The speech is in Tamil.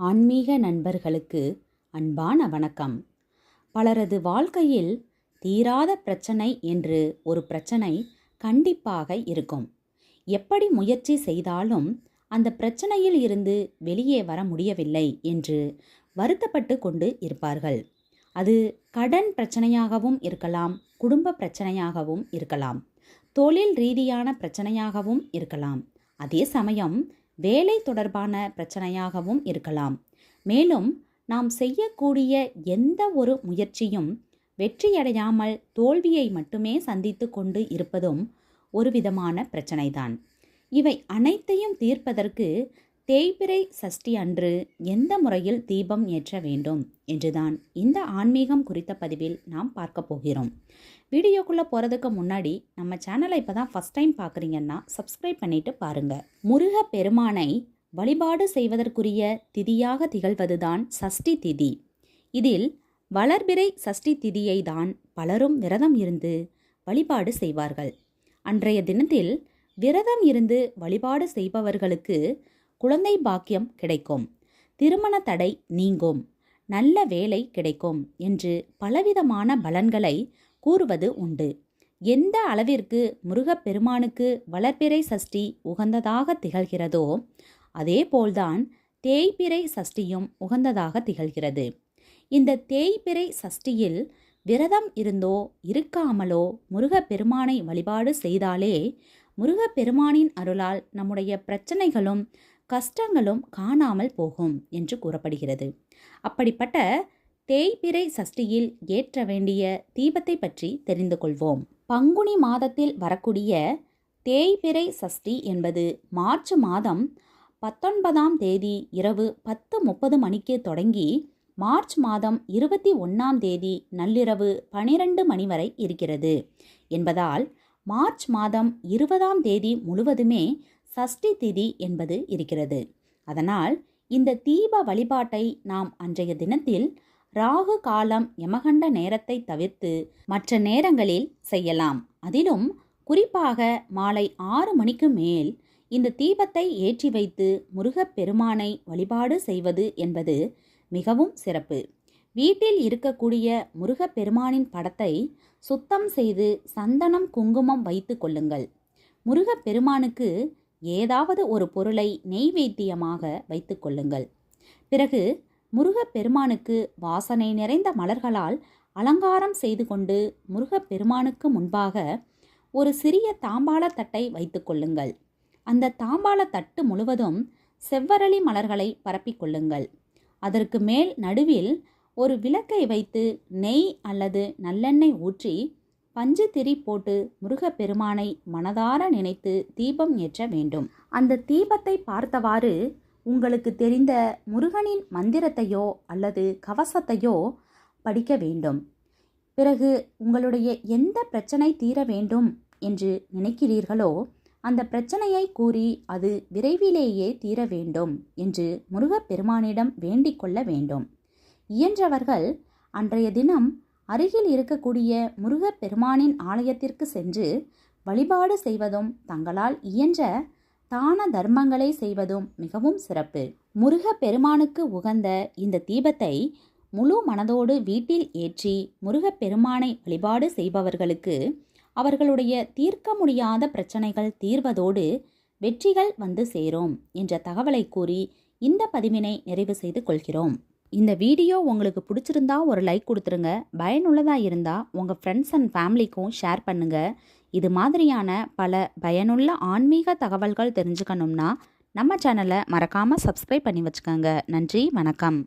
ஆன்மீக நண்பர்களுக்கு அன்பான வணக்கம். பலரது வாழ்க்கையில் தீராத பிரச்சனை என்று ஒரு பிரச்சனை கண்டிப்பாக இருக்கும். எப்படி முயற்சி செய்தாலும் அந்த பிரச்சனையில் இருந்து வெளியே வர முடியவில்லை என்று வருத்தப்பட்டு கொண்டு இருப்பார்கள். அது கடன் பிரச்சனையாகவும் இருக்கலாம் குடும்ப பிரச்சனையாகவும் இருக்கலாம் தொழில் ரீதியான பிரச்சனையாகவும் இருக்கலாம். அதே சமயம் வேலை தொடர்பான பிரச்சனையாகவும் இருக்கலாம். மேலும் நாம் செய்யக்கூடிய எந்த ஒரு முயற்சியும் வெற்றியடையாமல் தோல்வியை மட்டுமே சந்தித்து கொண்டு இருப்பதும் ஒரு விதமான பிரச்சனைதான். இவை அனைத்தையும் தீர்ப்பதற்கு தேய்பிறை சஷ்டி அன்று எந்த முறையில் தீபம் ஏற்ற வேண்டும் என்றுதான் இந்த ஆன்மீகம் குறித்த பதிவில் நாம் பார்க்க போகிறோம். வீடியோக்குள்ளே போகிறதுக்கு முன்னாடி நம்ம சேனலை இப்போ தான் ஃபஸ்ட் டைம் பார்க்குறீங்கன்னா சப்ஸ்கிரைப் பண்ணிவிட்டு பாருங்கள் முருக பெருமானை வழிபாடு செய்வதற்குரிய திதியாக திகழ்வதுதான் சஷ்டி திதி. இதில் வளர்பிறை சஷ்டி திதியை தான் பலரும் விரதம் இருந்து வழிபாடு செய்வார்கள். அன்றைய தினத்தில் விரதம் இருந்து வழிபாடு செய்பவர்களுக்கு குழந்தை பாக்கியம் கிடைக்கும். திருமண தடை நீங்கும். நல்ல வேலை கிடைக்கும் என்று பலவிதமான பலன்களை கூறுவது உண்டு. எந்த அளவிற்கு முருகப்பெருமானுக்கு வளர்பிறை சஷ்டி உகந்ததாக திகழ்கிறதோ அதேபோல்தான் தேய்பிறை சஷ்டியும் உகந்ததாக திகழ்கிறது. இந்த தேய்பிறை சஷ்டியில் விரதம் இருந்தோ இருக்காமலோ முருகப்பெருமானை வழிபாடு செய்தாலே முருகப்பெருமானின் அருளால் நம்முடைய பிரச்சனைகளும் கஷ்டங்களும் காணாமல் போகும் என்று கூறப்படுகிறது. அப்படிப்பட்ட தேய்பிறை சஷ்டியில் ஏற்ற வேண்டிய தீபத்தை பற்றி தெரிந்து கொள்வோம். பங்குனி மாதத்தில் வரக்கூடிய தேய்பிறை சஷ்டி என்பது மார்ச் மாதம் பத்தொன்பதாம் தேதி இரவு பத்து முப்பது மணிக்கு தொடங்கி மார்ச் மாதம் இருபத்தி ஒன்றாம் தேதி நள்ளிரவு பனிரெண்டு மணி வரை இருக்கிறது. என்பதால் மார்ச் மாதம் இருபதாம் தேதி முழுவதுமே சஷ்டி திதி என்பது இருக்கிறது. அதனால் இந்த தீப வழிபாட்டை நாம் அன்றைய தினத்தில் ராகு காலம் யமகண்ட நேரத்தை தவிர்த்து மற்ற நேரங்களில் செய்யலாம். அதிலும் குறிப்பாக மாலை ஆறு மணிக்கு மேல் இந்த தீபத்தை ஏற்றி வைத்து முருகப்பெருமானை வழிபாடு செய்வது என்பது மிகவும் சிறப்பு. வீட்டில் இருக்கக்கூடிய முருகப்பெருமானின் படத்தை சுத்தம் செய்து சந்தனம் குங்குமம் வைத்து கொள்ளுங்கள். முருகப்பெருமானுக்கு ஏதாவது ஒரு பொருளை நெய்வேத்தியமாக வைத்து கொள்ளுங்கள். பிறகு முருகப்பெருமானுக்கு வாசனை நிறைந்த மலர்களால் அலங்காரம் செய்து கொண்டு முருகப்பெருமானுக்கு முன்பாக ஒரு சிறிய தாம்பாள தட்டை வைத்து கொள்ளுங்கள். அந்த தாம்பாள தட்டு முழுவதும் செவ்வரளி மலர்களை பரப்பிக்கொள்ளுங்கள் அதற்கு மேல் நடுவில் ஒரு விளக்கை வைத்து நெய் அல்லது நல்லெண்ணெய் ஊற்றி பஞ்சு திரி போட்டு முருகப்பெருமானை மனதார நினைத்து தீபம் ஏற்ற வேண்டும். அந்த தீபத்தை பார்த்தவாறு உங்களுக்கு தெரிந்த முருகனின் மந்திரத்தையோ அல்லது கவசத்தையோ படிக்க வேண்டும். பிறகு உங்களுடைய எந்த பிரச்சனை தீர வேண்டும் என்று நினைக்கிறீர்களோ அந்த பிரச்சனையை கூறி அது விரைவிலேயே தீர வேண்டும் என்று முருகப்பெருமானிடம் வேண்டிக் கொள்ள வேண்டும். இயன்றவர்கள் அன்றைய தினம் அருகில் இருக்கக்கூடிய முருகப்பெருமானின் ஆலயத்திற்கு சென்று வழிபாடு செய்வதும் தங்களால் இயன்ற தான தர்மங்களை செய்வதும் மிகவும் சிறப்பு. முருகப்பெருமானுக்கு உகந்த இந்த தீபத்தை முழு மனதோடு வீட்டில் ஏற்றி முருகப்பெருமானை வழிபாடு செய்பவர்களுக்கு அவர்களுடைய தீர்க்க முடியாத பிரச்சனைகள் தீர்வதோடு வெற்றிகள் வந்து சேரும் என்ற தகவலை கூறி இந்த பதிவினை நிறைவு செய்து கொள்கிறோம். இந்த வீடியோ உங்களுக்கு பிடிச்சிருந்தா ஒரு லைக் கொடுத்துருங்க. பயனுள்ளதாக இருந்தால் உங்கள் ஃப்ரெண்ட்ஸ் அண்ட் ஃபேமிலிக்கும் ஷேர் பண்ணுங்கள் இது மாதிரியான பல பயனுள்ள ஆன்மீக தகவல்கள் தெரிஞ்சுக்கணும்னா நம்ம சேனலை மறக்காமல் சப்ஸ்கிரைப் பண்ணி வச்சுக்கோங்க. நன்றி வணக்கம்.